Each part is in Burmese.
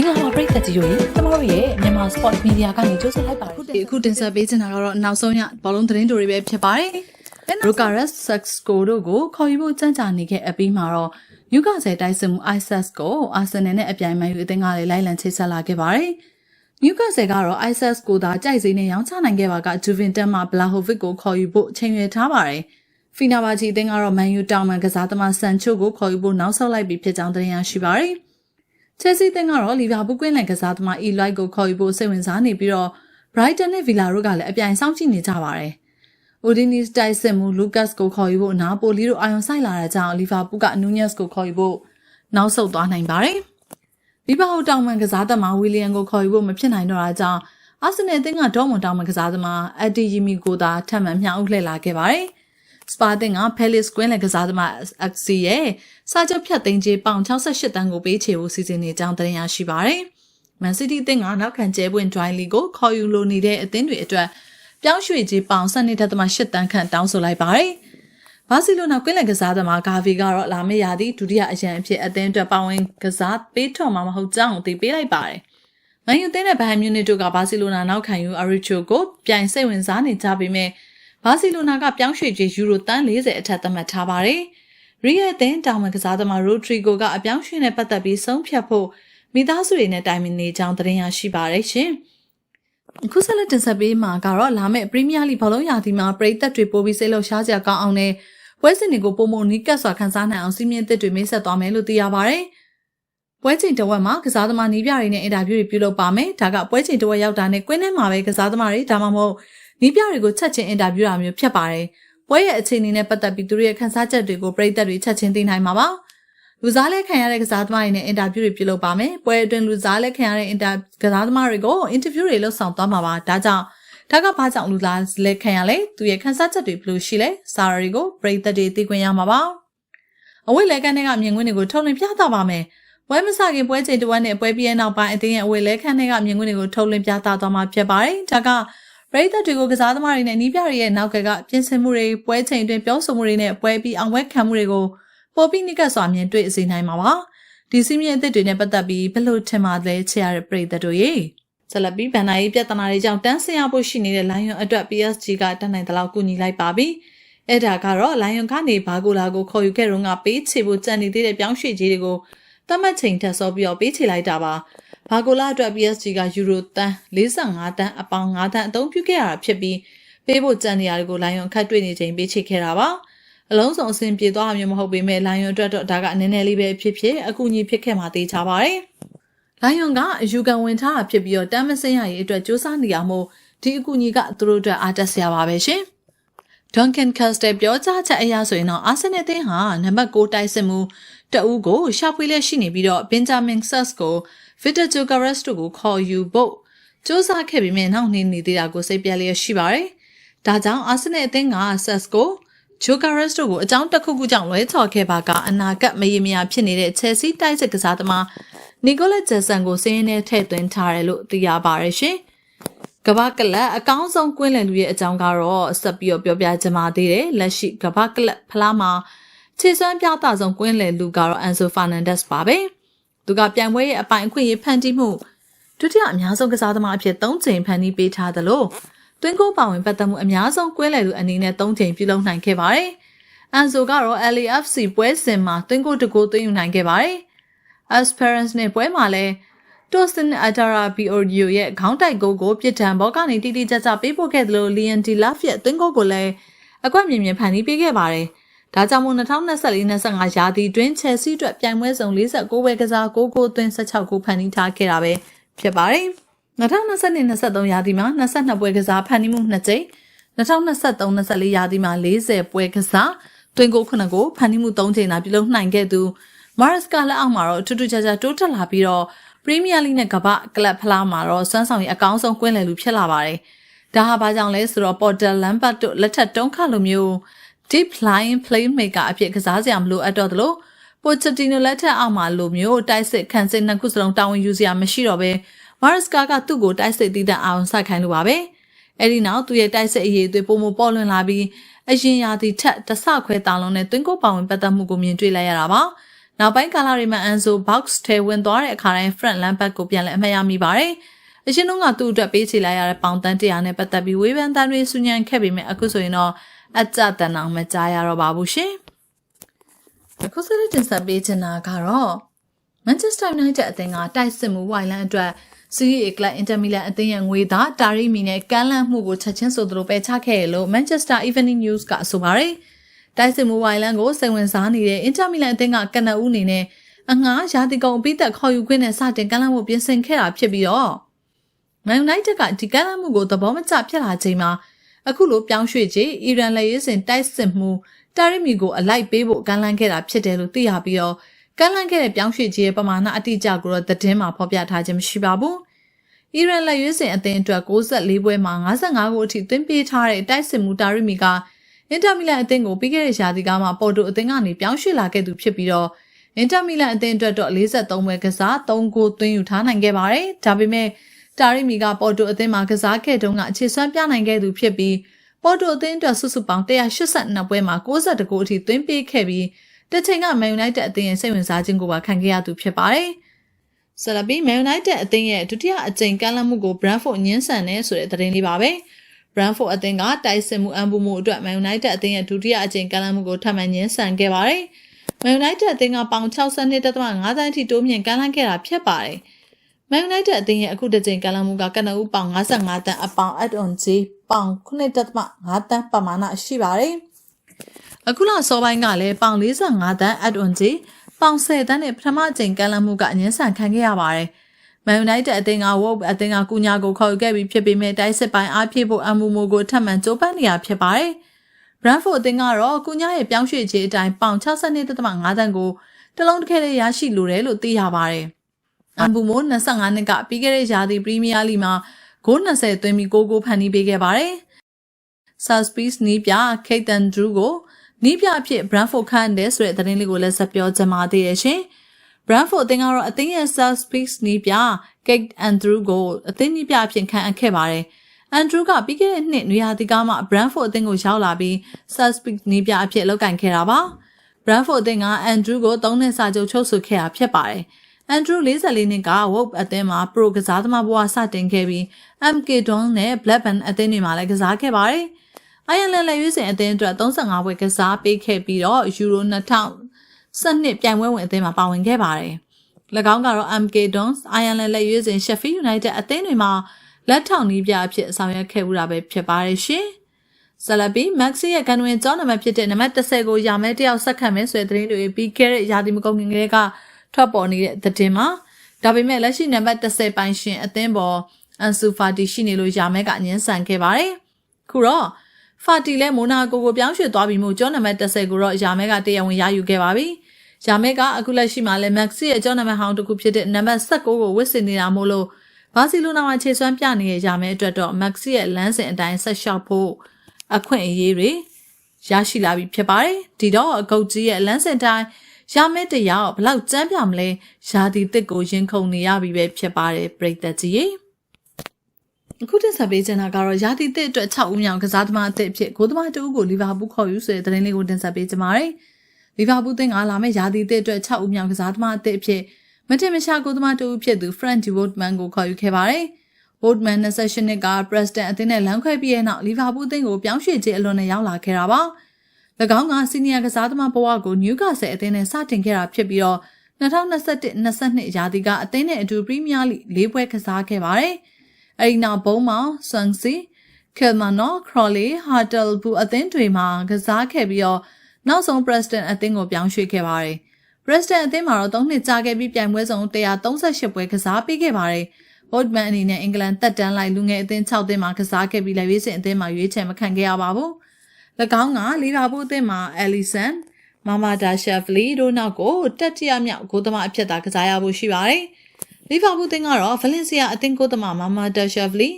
င်္ဂလာပါပရိသတ်ကြီးတို့ရေကျမတို့ရဲ့မြန်မာ Sport Media ကနေကြိုဆိုလိုက်ပါတယ်အခုတင်ဆက်ပေးချင်တာကတော့နောက်ဆုံးရဘောလုံးသတင်းတွေပဲဖြစ်ပါတယ်။ Bucharest Saxco တို့ကိုခေါ်ယူဖို့ကြံ့ကြာနေခဲ့အပြီးမှာတော့ Newcastle တိုက်စစ်မှု ISS ကို Arsenal နဲ့အပြိုင်မှယူအသင်းကလည်းလိုက်လံချိတ်ဆက်လာခဲ့ပါတယ်။ Newcastle ကတော့ ISS ကိုသာကြိုက်စိနဲ့ရောင်းချနိုင်ခဲ့ပါက Juventus မှာ Blahovic ကိုခေါ်ယူဖို့ချိန်ရွယ်ထားပါတယ်။ Fenerbahce အသင်းကတော့ Man U တောင်ပန်ကစားသမား Sancho ကိုခေါ်ယူဖို့နောက်ဆုတ်လိုက်ပြီးဖြစ်ကြောင်းသတင်းရရှိပါတယ်။ Chelsea အသင်းကတော့လီဗာပူးကွင်းလန်ကစားသမား Eloy ကိုခေါ်ယူဖို့စိတ်ဝင်စားနေပြီးတော့ Brighton နဲ့ Villa တို့ကလည်းအပြိုင်ဆောင်ကြည့်နေကြပါတယ်။ Udinese တိုက်စစ်မှု Lucas ကိုခေါ်ယူဖို့နာပိုလီတို့အာရုံစိုက်လာတဲ့ကြောင့်လီဗာပူးက Nunez ကိုခေါ်ယူဖို့နောက်ဆုတ်သွားနိုင်ပါတယ်။လီဗာပူးတောင်ပန်ကစားသမား William ကိုခေါ်ယူဖို့မဖြစ်နိုင်တော့တာကြောင့်အာဆင်နယ်အသင်းကဒေါမွန်တောင်ပန်ကစားသမား Eddie Yimi ကိုသာထပ်မံမြောက်ဥလှည့်လာခဲ့ပါတယ်။ စပါတင်က Palace ကွင်းလယ်ကစားသမား XC ရဲ့စာချုပ်ဖြတ်သိမ်းကြေးပေါင်68တန်းကိုပေးချေဖို့စီစဉ်နေကြောင်းသတင်းရရှိပါတယ်။ Man City အသင်းကနောက်ခံကျဲပွင့် Dry Lee ကိုခေါ်ယူလိုနေတဲ့အသင်းတွေအတွက်ပြောင်းရွှေ့ကြေးပေါင်12.8တန်းခန့်တောင်းဆိုလိုက်ပါတယ်။ဘာစီလိုနာကွင်းလယ်ကစားသမားဂါဗီကတော့လာမယ့်ရာသီဒုတိယအရန်အဖြစ်အသင်းအတွက်ပါဝင်ကစားပေးထွန်မှာမဟုတ်ကြောင်းသိပေးလိုက်ပါတယ်။မန်ယူအသင်းနဲ့ဘိုင်မြူနစ်တို့ကဘာစီလိုနာနောက်ခံယူအရီချိုကိုပြိုင်စိတ်ဝင်စားနေကြပေမဲ့ ဘာစီလိုနာကပြောင်းရွှေ့ကြေးယူရိုတန်း40အထက်သတ်မှတ်ထားပါတယ်။ရီယယ်အသင်းတောင်ပန်ကစားသမားရိုဒရီဂိုကအပြောင်းရွှေ့နဲ့ပတ်သက်ပြီးဆုံးဖြတ်ဖို့မိသားစုတွေနဲ့တိုင်ပင်နေကြောင်းသတင်းရရှိပါတယ်ရှင်။အခုဆက်လက်တင်ဆက်ပေးမှာကတော့လာမယ့်ပရီးမီးယားလိဘောလုံးရာသီမှာပရိသတ်တွေပိုပြီးစိတ်လှုပ်ရှားစရာကောင်းအောင်နဲ့ပွဲစဉ်တွေကိုပုံမနီးကပ်စွာခန်းစားနိုင်အောင်စီးမြင့်သစ်တွေမိတ်ဆက်သွားမယ်လို့သိရပါတယ်။ပွဲချိန်တစ်ဝက်မှာကစားသမားနီးပြတွေနဲ့အင်တာဗျူးတွေပြုလုပ်ပါမယ်။ဒါကပွဲချိန်တစ်ဝက်ရောက်တာနဲ့ကွင်းထဲမှာပဲကစားသမားတွေဒါမှမဟုတ် နီးပြတွေကိုချက်ချင်းအင်တာဗျူးတာမျိုးဖြစ်ပါတယ်။ပွဲရဲ့အခြေအနေနဲ့ပတ်သက်ပြီးသူတို့ရဲ့ခန်းစားချက်တွေကိုပရိသတ်တွေချက်ချင်းသိနိုင်မှာပါ။လူစားလဲခံရတဲ့ကစားသမားတွေနဲ့အင်တာဗျူးတွေပြုလုပ်ပါမယ်။ပွဲအတွင်းလူစားလဲခံရတဲ့အင်တာကစားသမားတွေကိုအင်တာဗျူးတွေလုပ်ဆောင်သွားမှာပါ။ဒါကြောင့်ဒါကဘာကြောင့်လူလားလဲခံရလဲသူရဲ့ခန်းစားချက်တွေဘယ်လိုရှိလဲစာရီကိုပရိသတ်တွေသိခွင့်ရမှာပါအဝိလဲကန်းတွေကမြင်ကွင်းတွေကိုထုတ်လွှင့်ပြသပါမယ်ပွဲမစခင်ပွဲချိန်တဝက်နဲ့ပွဲပြီးတဲ့နောက်ပိုင်းအသင်းရဲ့အဝိလဲခန်းတွေကမြင်ကွင်းတွေကိုထုတ်လွှင့်ပြသသွားမှာဖြစ်ပါတယ်ဒါက ပရိသတ်တွေကိုကစားသမားတွေနဲ့နီးပြတွေရဲ့နောက်ကကပြင်ဆင်မှုတွေပွဲချိန်အတွင်းပြောဆိုမှုတွေနဲ့ပွဲပြီးအောင်ပွဲခံမှုတွေကိုပေါ်ပြီးနိကတ်စွာမြင်တွေ့စေနိုင်မှာပါဒီစီးမြင့်အသစ်တွေနဲ့ပတ်သက်ပြီးဘယ်လိုထင်ပါလဲချရတဲ့ပရိသတ်တို့ရေဆလပီဘန်နာရေးပြဿနာတွေကြောင့်တန်းဆင်ရဖို့ရှိနေတဲ့လိုင်ယွန်အတွက် PSG ကတတ်နိုင်တဲ့လောက်ကူညီလိုက်ပါပြီ။အဲ့ဒါကတော့လိုင်ယွန်ကနေဘာဂိုလာကိုခေါ်ယူခဲ့တော့ကပေးချေဖို့ကြံနေသေးတဲ့ပြောင်းရွှေ့ကြီးတွေကိုတတ်မှတ်ချိန်ထက်စောပြီးတော့ပေးချေလိုက်တာပါ။ ဘာဂိုလာအတွက် PSG ကယူရိုတန်း45တန်းအပေါင်း9တန်းအသုံးပြုခဲ့ရတာဖြစ်ပြီးပေးဖို့ကြံနေရတဲ့ကိုလိုင်ယွန်ခတ်တွေ့နေချိန်ပေးချေခဲ့တာပါ။အလုံးစုံအဆင်ပြေသွားမှာမျိုးမဟုတ်ပေမဲ့လိုင်ယွန်အတွက်တော့ဒါကအနေနဲ့လေးပဲဖြစ်ဖြစ်အကူအညီဖြစ်ခဲ့မှသိချပါတယ်။လိုင်ယွန်ကအယူခံဝင်ထားတာဖြစ်ပြီးတော့တမ်းမစင်းရရေးအတွက်စ조사နေရမို့ဒီအကူအညီကသူတို့အတွက်အားတက်စရာပါပဲရှင်။ Duncan Castle ပြောကြားချက်အရဆိုရင်တော့အာဆင်နယ်အသင်းဟာနံပါတ်6တိုက်စစ်မှုတအူးကိုရှာဖွေလက်ရှိနေပြီးတော့ Benjamin Sas ကို Victor Jokeres တို့ကိုခေါ်ယူဖို့စ조사ခဲ့ပြီးမြဲနောက်နေနေသေးတာကိုစိတ်ပြက်လျက်ရှိပါတယ်။ဒါကြောင့်အာဆင်နယ်အသင်းက Sas ကိုဂျိုကာရက်စ်တို့ကိုအကြောင်းတစ်ခုခုကြောင့်လွဲချော်ခဲ့ပါကအနာဂတ်မရေမရာဖြစ်နေတဲ့ Chelsea တိုက်စစ်ကစားသမားနီကိုလက်ဂျက်ဆန်ကိုစင်းရင်းနဲ့ထည့်သွင်းထားတယ်လို့သိရပါတယ်ရှင်။ကမ္ဘာကလပ်အကောင်းဆုံးကွင်းလယ်လူရဲ့အကြောင်းကတော့ဆက်ပြီးတော့ပြောပြချင်ပါသေးတယ်။လက်ရှိကမ္ဘာကလပ်ဖလားမှာခြေစွမ်းပြသဆုံးကွင်းလယ်လူကတော့အန်ဆိုဖာနန်ဒက်စ်ပါပဲ။ သူကပြိုင်ပွဲရဲ့အပိုင်အခွင့်အရေးဖန်တီးမှုဒုတိယအများဆုံးကစားသမားအဖြစ်၃ချိန်ဖန်တီးပေးထားသလိုတွင်းကိုပါဝင်ပတ်သက်မှုအများဆုံးကွင်းလယ်လူအနေနဲ့၃ချိန်ပြုလုပ်နိုင်ခဲ့ပါတယ်။အန်ဆိုကတော့ LAFC ပွဲစဉ်မှာတွင်းကိုတကိုသွင်းယူနိုင်ခဲ့ပါတယ်။ Esperance နဲ့ပွဲမှာလဲ Tosin Adara Biorio ရဲ့ခေါင်းတိုက်ဂိုးကိုပြစ်ဒဏ်ဘောကနေတိတိကျကျပေးပို့ခဲ့တယ်လို့ Lian Di Laf ရဲ့သွင်းဂိုးကိုလည်းအကွက်မြင်မြင်ဖန်တီးပေးခဲ့ပါတယ်။ ဒါကြောင့်မို့2024-25ရာသီတွင် Chelsea အတွက်ပြိုင်ပွဲစုံ49ပွဲကစား9ဂိုးသွင်း16ဂိုးဖန်တီးထားခဲ့တာပဲဖြစ်ပါတယ်။2022-23ရာသီမှာ22ပွဲကစားဖန်တီးမှု2ကြိမ်2023-24ရာသီမှာ40ပွဲကစားတွင်ကို9ဂိုးဖန်တီးမှု3ကြိမ်သာပြုလုပ်နိုင်ခဲ့သူမာရစ်ကလက်အောက်မှာတော့ထူးထူးခြားခြားတိုးတက်လာပြီးတော့ပရီးမီးယားလိနဲ့ကမ္ဘာကလပ်ဖလားမှာတော့စွမ်းဆောင်ရည်အကောင်းဆုံးကွင်းလည်လူဖြစ်လာပါတယ်။ဒါဟာဘာကြောင့်လဲဆိုတော့ Porter Lambert တို့လက်ထက်တုံးခလိုမျိုး deep flying playmaker အဖြစ်ကစားစရာမလိုအပ်တော့သလိုပိုချက်တီနိုလက်ထက်အောက်မှာလိုမျိုးတိုက်စစ်ခံစစ်နှစ်ခုစလုံးတာဝန်ယူစရာမရှိတော့ပဲမာရစ်ကာကသူ့ကိုတိုက်စစ်တည်တံ့အောင်ဆက်ခိုင်းလိုပါပဲ။အဲဒီနောက်သူရဲ့တိုက်စစ်အရေးအသွေးပုံမပေါ်လွင်လာပြီးအရင်ရာသီထက်တဆခွဲတောင်လုံးနဲ့တွင်းကိုပါဝင်ပတ်သက်မှုကိုမြင်တွေ့လိုက်ရတာပါ။နောက်ပိုင်းကာလတွေမှာအန်ဆို box ထဲဝင်သွားတဲ့အခါတိုင်း front lampard ကိုပြန်လည်အမှတ်ရမိပါတယ်။အရှင်တို့ကသူ့အတွက်ပေးချေလိုက်ရတဲ့ပေါင်တန်း100နဲ့ပတ်သက်ပြီးဝေဖန်တန်းတွေဆူညံခဲ့ပေမဲ့အခုဆိုရင်တော့ အကြတန်အောင်မကြားရတော့ပါဘူးရှင်။အခုဆက်လက်တင်ဆက်ပေးချင်တာကတော့ Manchester United အသင်းကတိုက်စစ်မှုဝိုင်လန်အတွက်စီးရီကလပ်အင်တာမီလန်အသင်းရဲ့ငွေသားတာရီမီနဲ့ကမ်းလှမ်းမှုကိုချက်ချင်းဆိုသလိုပယ်ချခဲ့ရလို့ Manchester Evening News ကဆိုပါတယ်။တိုက်စစ်မှုဝိုင်လန်ကိုစိတ်ဝင်စားနေတဲ့အင်တာမီလန်အသင်းကကနအူးအနေနဲ့အငှားရာသီကုန်အပိသက်ခေါ်ယူခွင့်နဲ့စတင်ကမ်းလှမ်းမှုပြင်ဆင်ခဲ့တာဖြစ်ပြီးတော့ Man United ကဒီကမ်းလှမ်းမှုကိုသဘောမကျဖြစ်လာချိန်မှာ အခုလိုပြောင်းရွှေ့ခြင်းအီရန်လက်ရေးစင်တိုက်စစ်မှုတာရီမီကိုအလိုက်ပေးဖို့ကမ်းလှမ်းခဲ့တာဖြစ်တယ်လို့သိရပြီးတော့ကမ်းလှမ်းခဲ့တဲ့ပြောင်းရွှေ့ခြင်းရဲ့ပမာဏအတိအကျကိုတော့သတင်းမှာဖော်ပြထားခြင်းမရှိပါဘူး။အီရန်လက်ရွေးစင်အသင်းအတွက်64ပွဲမှာ55ဂိုးအထိသွင်းပေးထားတဲ့တိုက်စစ်မှုတာရီမီကအင်တာမီလန်အသင်းကိုပြီးခဲ့တဲ့ရာသီကမှပေါ်တိုအသင်းကနေပြောင်းရွှေ့လာခဲ့သူဖြစ်ပြီးတော့အင်တာမီလန်အသင်းအတွက်တော့43ပွဲကစား3ဂိုးသွင်းယူထားနိုင်ခဲ့ပါတယ်။ဒါပေမဲ့ တာရီမီကပေါ်တိုအသင်းမှာကစားခဲ့တုန်းကအခြေစွမ်းပြနိုင်ခဲ့သူဖြစ်ပြီးပေါ်တိုအသင်းအတွက်စုစုပေါင်း182ပွဲမှာ62ဂိုးအထိသွင်းပေးခဲ့ပြီးတစ်ချိန်က Man United အသင်းရဲ့စိတ်ဝင်စားခြင်းကိုပါခံခဲ့ရသူဖြစ်ပါတယ်။ဆလဘီ Man United အသင်းရဲ့ဒုတိယအကြိမ်ကမ်းလှမ်းမှုကို Brentford ညှင်းဆန်နေဆိုတဲ့သတင်းလေးပါပဲ။ Brentford အသင်းကတိုက်စစ်မှုအံပူမှုအတွက် Man United အသင်းရဲ့ဒုတိယအကြိမ်ကမ်းလှမ်းမှုကိုထပ်မံညှင်းဆန်ခဲ့ပါတယ်။ Man United အသင်းကပေါင်62.5တန်းအထိတိုးမြင့်ကမ်းလှမ်းခဲ့တာဖြစ်ပါတယ်။ Man United အသင်းရဲ့အခုတစ်ကြိမ်ကမ်းလှမ်းမှုကကနအူးပေါင်55တန်းအပေါင် add-on ကြီးပေါင်9.5တန်းပမာဏရှိပါတယ်။အခုလစောပိုင်းကလည်းပေါင်45တန်း add-on ကြီးပေါင်10တန်းနဲ့ပထမအကြိမ်ကမ်းလှမ်းမှုကအငင်းဆန်ခံခဲ့ရပါတယ်။ Man United အသင်းက Wolves အသင်းကကုညာကိုခေါ်ယူခဲ့ပြီးဖြစ်ပေမဲ့တိုက်စစ်ပိုင်းအားဖြည့်ဖို့အမှုမိုကိုထပ်မံကြိုးပမ်းနေရဖြစ်ပါတယ်။ Brentford အသင်းကတော့ကုညာရဲ့ပြောင်းရွှေ့ခြင်းအတိုင်းပေါင်62.5တန်းကိုတလုံးတစ်ခဲလေးရရှိလိုတယ်လို့သိရပါတယ်။ အမ်ဘူမို25နှစ်ကပြီးခဲ့တဲ့ရာသီပရီးမီးယားလိမှာဂိုး20သွင်းပြီးကိုကိုဖန်တီးပေးခဲ့ပါတယ်။ Southpeace နီးပြ Keithan Drew ကိုနီးပြအဖြစ် Brentford ခန့်တယ်ဆိုတဲ့သတင်းလေးကိုလည်းဆက်ပြောချင်ပါသေးတယ်ရှင်။ Brentford အသင်းကတော့အသင်းရဲ့ Southpeace နီးပြ Kate Andrew ကိုအသင်းနီးပြအဖြစ်ခန့်အပ်ခဲ့ပါတယ်။ Andrew ကပြီးခဲ့တဲ့နှစ်နွေရာသီကမှ Brentford အသင်းကိုရောက်လာပြီး Southpeace နီးပြအဖြစ်လုပ်ကင်ခဲ့တာပါ။ Brentford အသင်းက Andrew ကို၃နှစ်စာချုပ်ချုပ်ဆိုခဲ့တာဖြစ်ပါတယ်။ Andrew 44နှစ်က Wolves အသင်းမှာ Pro ကစားသမားဘဝစတင်ခဲ့ပြီး MK Don နဲ့ Blackburn အသင်းတွေမှာလည်းကစားခဲ့ပါတယ်။အိုင်ယလန်လက်ရွေးစင်အသင်းအတွက်35ပွဲကစားပေးခဲ့ပြီးတော့ယူရို2012ပြိုင်ပွဲဝင်အသင်းမှာပါဝင်ခဲ့ပါတယ်။၎င်းကတော့ MK Dons အိုင်ယလန်လက်ရွေးစင် Sheffield United အသင်းတွေမှာလက်ထောက်နီးပြအဖြစ်ဆောင်ရွက်ခဲ့မှုတာပဲဖြစ်ပါတယ်ရှင်။ဆလပီမက်ဆီရဲ့ကန်ဝင်ကျောင်းနံပါတ်ဖြစ်တဲ့နံပါတ်30ကိုရာမဲတယောက်ဆက်ခံမယ်ဆိုတဲ့သတင်းတွေပြီးခဲ့တဲ့ရာသီမကုန်ခင်ကလေးက ထွက်ပေါ်နေတဲ့သတင်းမှာဒါပေမဲ့လက်ရှိနံပါတ်30ပိုင်ရှင်အသင်းပေါ်အန်ဆူဖာတီရှိနေလို့ရာမဲကညှင်းဆန်ခဲ့ပါတယ်။ခုတော့ဖာတီလည်းမိုနာကိုကိုပြောင်းရွှေ့သွားပြီးမှကျောင်းနံပါတ်30ကိုတော့ယာမဲကတရားဝင်ရယူခဲ့ပါပြီ။ယာမဲကအခုလက်ရှိမှာလည်းမက်ဆီရဲ့ကျောင်းနံပါတ်ဟောင်းတစ်ခုဖြစ်တဲ့နံပါတ်16ကိုဝစ်ဆင်နေတာမို့လို့ဘာစီလိုနာမှာခြေစွမ်းပြနေတဲ့ယာမဲအတွက်တော့မက်ဆီရဲ့လမ်းစဉ်အတိုင်းဆက်လျှောက်ဖို့အခွင့်အရေးတွေရရှိလာပြီဖြစ်ပါတယ်။ဒီတော့အကုတ်ကြီးရဲ့လမ်းစဉ်တိုင်း ရမဲတယောက်ဘလောက်ကြမ်းပြမလဲယာတီတစ်ကိုရင်ခုန်နေရပြီပဲဖြစ်ပါတယ်ပြိတ္တကြီး။အခုတင်ဆက်ပေးချင်တာကတော့ရာသီသစ်အတွက်6ဦးမြောက်ကစားသမားအသစ်အဖြစ်ဂိုးသမားတဦးကိုလီဗာပူးခေါ်ယူဆိုတဲ့သတင်းလေးကိုတင်ဆက်ပေးချင်ပါတယ်။လီဗာပူးသင်းကလာမယ့်ရာသီသစ်အတွက်6ဦးမြောက်ကစားသမားအသစ်အဖြစ်မတင်မရှာဂိုးသမားတဦးဖြစ်သူ Frank de Woodman ကိုခေါ်ယူခဲ့ပါတယ်။ Woodman 28နှစ်က Preston အသင်းနဲ့လမ်းခွဲပြီးတဲ့နောက်လီဗာပူးသင်းကိုပြောင်းရွှေ့ခြင်းအလွန်နဲ့ရောက်လာခဲ့တာပါ။၎ င်းကစီနီယာကစားသမားဘဝကိုနယူကာဆယ်အသင်းနဲ့စတင်ခဲ့တာဖြစ်ပြီးတော့2021-22ရာသီကအသင်းနဲ့အတူပရီးမီးယားလိ၄ပွဲကစားခဲ့ပါတယ်။အဲဒီနောက်ဘုံမောင်ဆွမ်စီကယ်မနော်ခရော်လီဟာတယ်ဘူအသင်းတွေမှာကစားခဲ့ပြီးတော့နောက်ဆုံး Preston အသင်းကိုပြောင်းရွှေ့ခဲ့ပါတယ်။ Preston အသင်းမှာတော့၃နှစ်ကြာခဲ့ပြီးပြိုင်ပွဲစုံ138ပွဲကစားပေးခဲ့ပါတယ်။ Boardman အနေနဲ့အင်္ဂလန်တက်တန်းလိုက်လူငယ်အသင်း6သင်းမှာကစားခဲ့ပြီးလက်ရွေးစင်အသင်းမှာရွေးချယ်မခံခဲ့ရပါဘူး။၎ င်းကလီဗာပူးအသင်းမှာ Ellison မာမာဒါရှက်ဖလီတို့နောက်ကိုတက်တရမြောက်ဂိုးသမားအဖြစ်သာကစားရဖို့ရှိပါတယ်။လီဗာပူးတင်ကတော့ဗလင်စီယာအသင်းကိုသမားမာမာဒါရှက်ဗလီ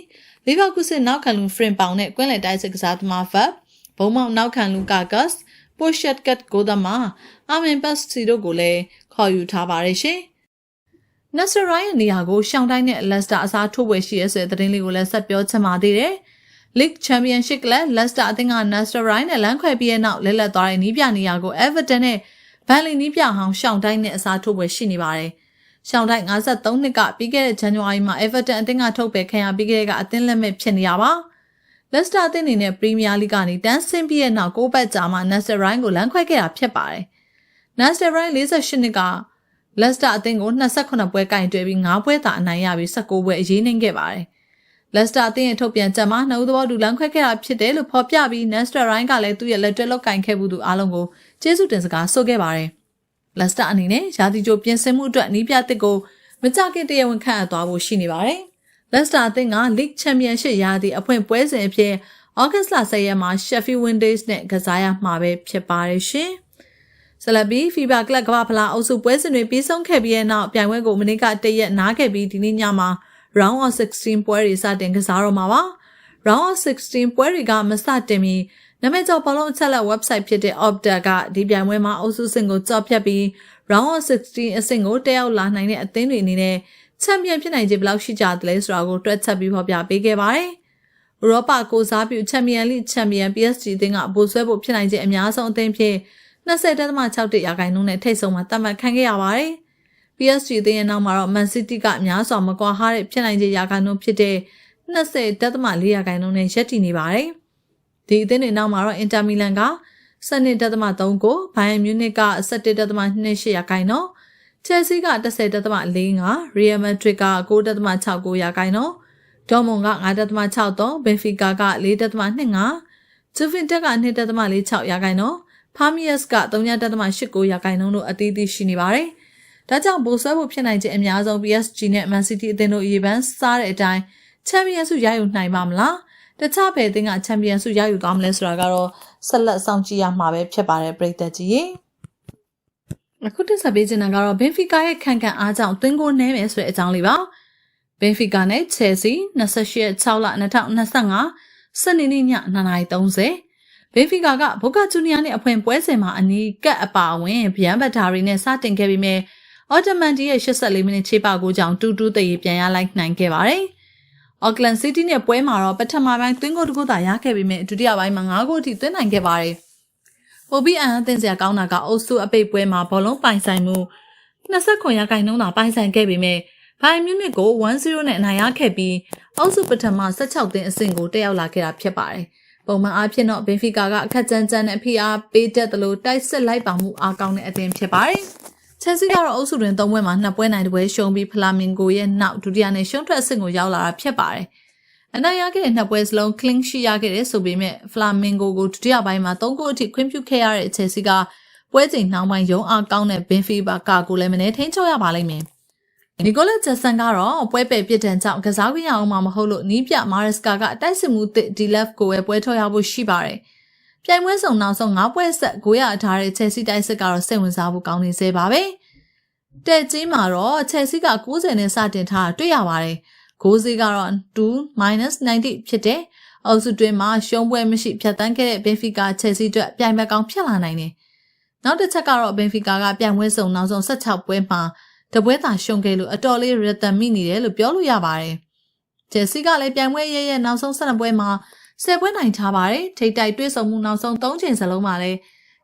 လီဗာပူးစစ်နောက်ခံလူဖရင်ပေါင်နဲ့ကွင်းလယ်တိုက်စစ်ကစားသမားဖတ်ဘုံမောင်နောက်ခံလူကာကတ်ပိုရှက်ကတ်ကိုသမားအာမင်ပတ်စီတို့ကိုလည်းခေါ်ယူထားပါတယ်ရှင်နက်ဆာရိုင်းရဲ့နေရာကိုရှောင်းတိုင်းနဲ့လက်စတာအစားထိုးပွဲရှိရဲဆိုတဲ့သတင်းလေးကိုလည်းဆက်ပြောချင်ပါသေးတယ်။ League Championship ကလည်း Leicester အသင်းက Nasser Ryan နဲ့လမ်းခွဲပြီးတဲ့နောက်လဲလက်သွားတဲ့နီးပြနေရာကို Everton နဲ့ဗန်လီနီးပြဟောင်းရှောင်းတိုင်းနဲ့အစားထိုးပွဲရှိနေပါတယ်။ရှောင်းတိုင်း53နှစ်ကပြီးခဲ့တဲ့ဇန်နဝါရီမှာ Everton အသင်းကထုတ်ပယ်ခံရပြီးခဲ့တဲ့ကအသင်းလက်မဲ့ဖြစ်နေရပါ။ Leicester အသင်းအနေနဲ့ပရီးမီးယားလိကနေတန်းဆင်းပြီးတဲ့နောက်ကိုးပတ်ကြာမှ Nasser Ryan ကိုလမ်းခွဲခဲ့တာဖြစ်ပါတယ်။ Nasser Ryan 48နှစ်က Leicester အသင်းကို28ပွဲကင်တွဲပြီး9ပွဲသာအနိုင်ရပြီး19ပွဲအရေးနှိမ့်ခဲ့ပါတယ်။ Leicester အသင်းရဲ့ထုတ်ပြန်ချက်မှာနှုတ်သဘောတူလမ်းခွဲခဲ့တာဖြစ်တယ်လို့ဖော်ပြပြီး Nasser Ryan ကလည်းသူ့ရဲ့လက်တွဲလောက်ကင်ခဲ့မှုသူအားလုံးကိုကျေးဇူးတင်စကားဆိုခဲ့ပါတယ်။ Leicester အနေနဲ့ရာသီကြိုပြင်ဆင်မှုအတွက်နီးပြတစ်ကိုမကြခင်တရားဝင်ခန့်အပ်သွားဖို့ရှိနေပါတယ်။ Leicester အသင်းက League Championship ရာသီအဖွင့်ပွဲစဉ်အဖြစ် August လ10ရက်မှာ Sheffield Wednesday နဲ့ကစားရမှာပဲဖြစ်ပါတယ်ရှင်။ဆလဘီ FIBA ကလပ်ကမ္ဘာဖလားအုပ်စုပွဲစဉ်တွေပြီးဆုံးခဲ့ပြီးတဲ့နောက်ပြိုင်ပွဲကိုမနေ့ကတရက်နားခဲ့ပြီးဒီနေ့ညမှာ Round of 16ပွဲတွေစတင်ကစားတော့မှာပါ။ Round of 16ပွဲတွေကမစတင်မီနာမည်ကျော်ဘောလုံးအချက်လက် website ဖြစ်တဲ့ Opta ကဒီပြိုင်ပွဲမှာအုပ်စုစင်ကိုကြော့ဖြတ်ပြီး Round of 16အဆင့်ကိုတက်ရောက်လာနိုင်တဲ့အသင်းတွေအနေနဲ့ချန်ပီယံဖြစ်နိုင်ခြေဘယ်လောက်ရှိကြသလဲဆိုတာကိုတွက်ချက်ပြီးဖော်ပြပေးခဲ့ပါတယ်။ဥရောပကိုစားပြုချန်ပီယံလိချန်ပီယံ PSG အသင်းကဗိုလ်ဆွဲဖို့ဖြစ်နိုင်ခြေအများဆုံးအသင်းဖြစ်20.61ရာခိုင်နှုန်းနဲ့ထိတ်ဆုံးမှာသတ်မှတ်ခံခဲ့ရပါတယ်။ PSG အသင်းရဲ့နောက်မှာတော့ Man City ကများစွာမကွာဟားတဲ့ဖြစ်နိုင်ခြေရာခိုင်နှုန်းဖြစ်တဲ့20.4ရာခိုင်နှုန်းနဲ့ရပ်တည်နေပါတယ်။ဒီအသင်းတွေနောက်မှာတော့ Inter Milan က12.3ကို Bayern Munich က17.28ရာခိုင်နှုန်း Chelsea က10.45 Real Madrid က9.69ရာခိုင်နှုန်းဒေါ်မွန်က9.63ဘင်ဖီကာက4.25ဂျူဗင်တက်က2.46ရာခိုင်နှုန်းဖာမီယက်စ်က3.89ရာခိုင်နှုန်းတို့အသီးသီးရှိနေပါတယ်။ ဒါကြောင့်ဘိုးဆွဲဖို့ဖြစ်နိုင်ခြင်းအများဆုံး PSG နဲ့ Man City အသင်းတို့ရေပန်းစားတဲ့အတိုင်းချန်ပီယံဆုရယူနိုင်ပါမလား။တခြားဘယ်အသင်းကချန်ပီယံဆုရယူသွားမလဲဆိုတာကတော့ဆက်လက်စောင့်ကြည့်ရမှာပဲဖြစ်ပါတယ်ပြည်သက်ကြီးရေ။အခုတင်ဆက်ပေးချင်တာကတော့ဘင်ဖီကာရဲ့ခံခံအားကြောင့်သွင်းကိုနဲမယ်ဆိုတဲ့အကြောင်းလေးပါ။ဘင်ဖီကာနဲ့ချယ်ဆီ28 6လ2025စနေနေ့ည9:30ဘင်ဖီကာကဘိုကာဂျူနီယာနဲ့အဖွင့်ပွဲစဉ်မှာအနီးကပ်အပါအဝင်ဗျမ်းဘတ်တာရီနဲ့စတင်ခဲ့ပြီးမြဲ အော်တမန်တီရဲ့84မိနစ်ချေပကိုကြောင့်2-2တည်ပြန်ရလိုက်နိုင်ခဲ့ပါတယ်။အော့ကလန်စီးတီးနဲ့ပွဲမှာတော့ပထမပိုင်းသွင်းဂိုးတစ်ခုသာရခဲ့ပြီးမြဲဒုတိယပိုင်းမှာ9ဂိုးအထိသွင်းနိုင်ခဲ့ပါတယ်။ပိုဘီအန်အသင်းစရာကောင်းတာကအုပ်စုအပိတ်ပွဲမှာဘောလုံးပိုင်ဆိုင်မှု29ရာခိုင်နှုန်းသာပိုင်ဆိုင်ခဲ့ပြီးမြဲဘိုင်မြူနစ်ကို1-0နဲ့အနိုင်ရခဲ့ပြီးအောက်စုပထမ16သင်းအဆင့်ကိုတက်ရောက်လာခဲ့တာဖြစ်ပါတယ်။ပုံမှန်အားဖြင့်တော့ဘင်ဖီကာကအခက်ကြမ်းကြမ်းနဲ့ဖိအားပေးတတ်သလိုတိုက်စစ်လိုက်ပါမှုအားကောင်းတဲ့အသင်းဖြစ်ပါတယ်။ ချယ်ဆီကတော့အုပ်စုတွင်၃ပွဲမှာနှစ်ပွဲနိုင်တစ်ပွဲရှုံးပြီးဖလာမင်ဂိုရဲ့နောက်ဒုတိယနဲ့ရှုံးထွက်အဆင့်ကိုရောက်လာတာဖြစ်ပါတယ်။အနိုင်ရခဲ့တဲ့နှစ်ပွဲစလုံး clean sheet ရခဲ့တဲ့ဆိုပေမဲ့ဖလာမင်ဂိုကိုဒုတိယပိုင်းမှာ၃ဂိုးအထိခွင့်ပြုခဲ့ရတဲ့ချယ်ဆီကပွဲချိန်နှောင်းပိုင်းရုံးအားကောင်းတဲ့ဘင်ဖီဘာကာကိုလည်းမနေထိန်ချုပ်ရပါလိမ့်မယ်။နီကိုလက်ဂျက်ဆန်ကတော့ပွဲပယ်ပြစ်ဒဏ်ကြောင့်ကစားခွင့်ရအောင်မှာမဟုတ်လို့နီးပြမာရက်စကာကအတိုက်စစ်မှုတစ်ဒီလက်ကိုပဲပွဲထွက်ရဖို့ရှိပါတယ်။ ပြိုင်ပွဲဆောင်နောက်ဆုံး၅ပွဲဆက်900အထားတဲ့ချယ်ဆီတိုက်စစ်ကတော့စိတ်ဝင်စားဖို့ကောင်းနေသေးပါပဲ။တဲ့ကြီးမှာတော့ချယ်ဆီက90နဲ့စတင်ထားတာတွေ့ရပါတယ်။ဂိုးစီကတော့2-90 ဖြစ်တဲ့အောက်စုတွင်မှာရှုံးပွဲမရှိဖြတ်တန်းခဲ့တဲ့ဘင်ဖီကာချယ်ဆီအတွက်ပြိုင်ဘက်ကောင်းဖြစ်လာနိုင်တယ်။နောက်တစ်ချက်ကတော့ဘင်ဖီကာကပြိုင်ပွဲဆောင်နောက်ဆုံး16ပွဲမှာတပွဲသာရှုံခဲ့လို့အတော်လေးရတန်မိနေတယ်လို့ပြောလို့ရပါတယ်။ဂျယ်စီကလည်းပြိုင်ပွဲရဲ့ရဲ့နောက်ဆုံး12ပွဲမှာ 10ပွဲနိုင်ထားပါတယ်။ထိတ်တိုက်တွဲဆုံမှုနောက်ဆုံး3ချိန်စလုံးမှာလည်း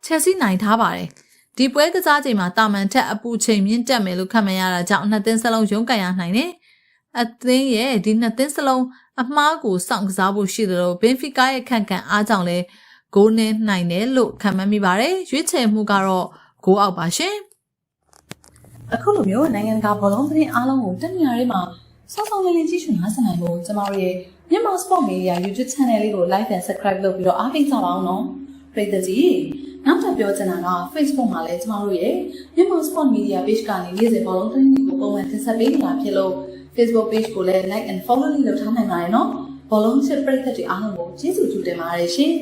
ချက်စီနိုင်ထားပါတယ်။ဒီပွဲကစားချိန်မှာတာမန်ထက်အပူချိန်မြင့်တက်မယ်လို့ခန့်မှန်းရတာကြောင့်နှစ်သင်းစလုံးရုန်းကန်ရနိုင်တယ်။အသင်းရဲ့ဒီနှစ်သင်းစလုံးအမှားကိုစောင့်ကစားဖို့ရှိတယ်လို့ဘင်ဖီကာရဲ့ခံခံအားကြောင့်လည်းဂိုးနဲ့နိုင်တယ်လို့ခန့်မှန်းမိပါတယ်။ရွေးချယ်မှုကတော့ဂိုးအောက်ပါရှင်။အခုလိုမျိုးနိုင်ငံတကာဘောလုံးသတင်းအားလုံးကိုတက်နေရာတွေမှာစောစောလေးလေးကြည့်ရှုနားဆင်နိုင်ဖို့ကျမတို့ရဲ့ မြန်မာ Sport Media YouTube Channel လေးကို Like and Subscribe လုပ်ပြီးတော့အားပေးကြပါအောင်နော်ပြည်သူကြီးနောက်ထပ်ပြောချင်တာက Facebook မှာလည်းကျမတို့ရဲ့မြန်မာ Sport Media Page ကနေနေ့စဉ်ဘောလုံးသတင်းတွေကိုပုံမှန်တင်ဆက်ပေးနေတာဖြစ်လို့ Facebook Page ကိုလည်း Like and Follow လုပ်ထားနိုင်ပါတယ်နော်ဘောလုံးချစ်ပရိသတ်တွေအားလုံးကိုကျေးဇူးတင်ပါတယ်ရှင်